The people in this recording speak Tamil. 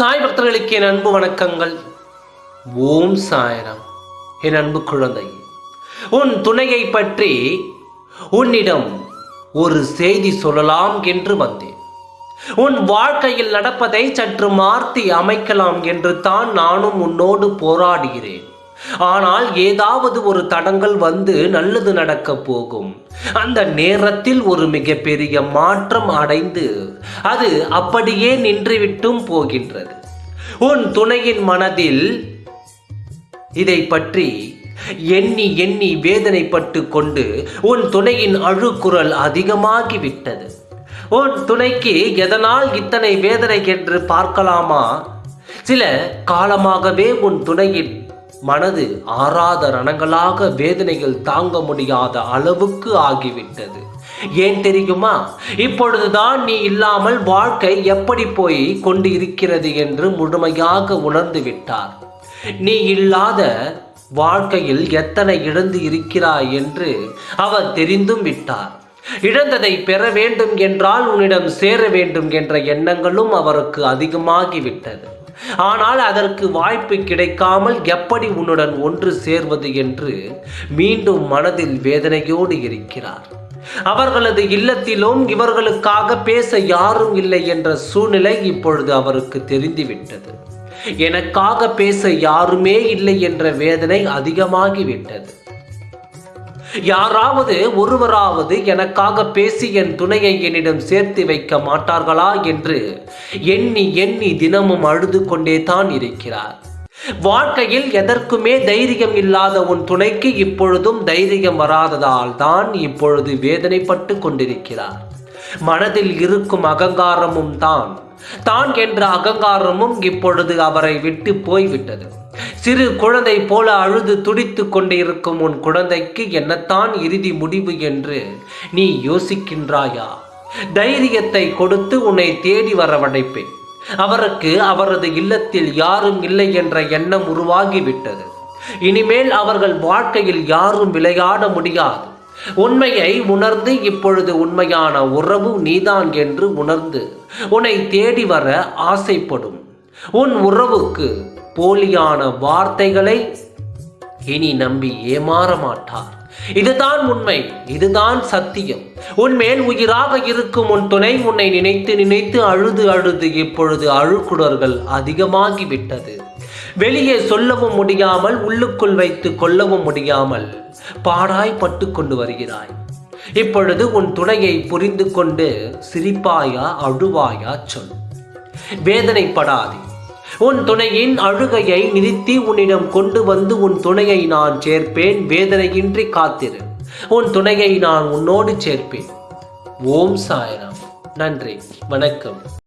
சாய் பக்தர்களுக்கு என் அன்பு வணக்கங்கள். ஓம் சாயரம். என் அன்பு குழந்தை உன் துணையை பற்றி உன்னிடம் ஒரு செய்தி சொல்லலாம் என்று வந்தேன். உன் வாழ்க்கையில் நடப்பதை சற்று மாற்றி அமைக்கலாம் என்று தான் நானும் உன்னோடு போராடுகிறேன். ஆனால் ஏதாவது ஒரு தடங்கள் வந்து நல்லது நடக்க போகும். அந்த நேரத்தில் ஒரு மிகப்பெரிய மாற்றம் அடைந்து அது அப்படியே நின்றுவிட்டும் போகின்றது. உன் துணையின் மனதில் இதை பற்றி எண்ணி எண்ணி வேதனைப்பட்டு கொண்டு உன் துணையின் அழுக்குரல் அதிகமாகிவிட்டது. உன் துணைக்கு எதனால் இத்தனை வேதனை என்று பார்க்கலாமா? சில காலமாகவே உன் துணையின் மனது ஆறாத ரணங்களாக வேதனைகள் தாங்க முடியாத அளவுக்கு ஆகிவிட்டது. ஏன் தெரியுமா? இப்பொழுதுதான் நீ இல்லாமல் வாழ்க்கை எப்படி போய் கொண்டு இருக்கிறது என்று முழுமையாக உணர்ந்து விட்டார். நீ இல்லாத வாழ்க்கையில் எத்தனை இழந்து இருக்கிறாய் என்று அவர் தெரிந்தும் விட்டார். இழந்ததை பெற வேண்டும் என்றால் உன்னிடம் சேர வேண்டும் என்ற எண்ணங்களும் அவருக்கு அதிகமாகிவிட்டது. ஆனால் அதற்கு வாய்ப்பு கிடைக்காமல் எப்படி உன்னுடன் ஒன்று சேர்வது என்று மீண்டும் மனதில் வேதனையோடு இருக்கிறார். அவர்களது இல்லத்திலும் இவர்களுக்காக பேச யாரும் இல்லை என்ற சூழ்நிலை இப்பொழுது அவருக்கு தெரிந்துவிட்டது. எனக்காக பேச யாருமே இல்லை என்ற வேதனை அதிகமாகிவிட்டது. யாராவது ஒருவராவது எனக்காக பேசி என் துணையை என்னிடம் சேர்த்து வைக்க மாட்டார்களா என்று எண்ணி எண்ணி தினமும் அழுது கொண்டே தான் இருக்கிறார். வாழ்க்கையில் எதற்குமே தைரியம் இல்லாத உன் துணைக்கு இப்பொழுதும் தைரியம் வராததால் தான் இப்பொழுது வேதனைப்பட்டு கொண்டிருக்கிறார். மனதில் இருக்கும் அகங்காரமும் தான் தான் என்ற அகங்காரமும் இப்பொழுது அவரை விட்டு போய்விட்டது. சிறு குழந்தை போல அழுது துடித்து கொண்டிருக்கும் உன் குழந்தைக்கு என்னத்தான் இறுதி முடிவு என்று நீ யோசிக்கின்றாயா? தைரியத்தை கொடுத்து உன்னை தேடி வரவழைப்பேன். அவருக்கு அவரது இல்லத்தில் யாரும் இல்லை என்ற எண்ணம் உருவாகிவிட்டது. இனிமேல் அவர்கள் வாழ்க்கையில் யாரும் விளையாட முடியாது. உண்மையை உணர்ந்து இப்பொழுது உண்மையான உறவு நீதான் என்று உணர்ந்து உன்னை தேடி வர ஆசைப்படும். உன் உறவுக்கு போலியான வார்த்தைகளை இனி நம்பி ஏமாற மாட்டார் இதுதான் உண்மை இதுதான் சத்தியம். உன்மேல் உயிராக இருக்கும் உன் துணை உன்னை நினைத்து நினைத்து அழுது அழுது இப்பொழுது அழுக்குடர்கள் அதிகமாகிவிட்டது. வெளியே சொல்லவும் முடியாமல் உள்ளுக்குள் வைத்து கொள்ளவும் முடியாமல் பாடாய் பட்டு கொண்டு வருகிறாய். இப்பொழுது உன் துணையை புரிந்து கொண்டு சிரிப்பாயா அழுவாயா சொல். வேதனைப்படாதே. உன் துணையின் அழுகையை நிறுத்தி உன்னிடம் கொண்டு வந்து உன் துணையை நான் சேர்ப்பேன். வேதனையின்றி காத்திரு. உன் துணையை நான் உன்னோடு சேர்ப்பேன். ஓம் சாயராம். நன்றி. வணக்கம்.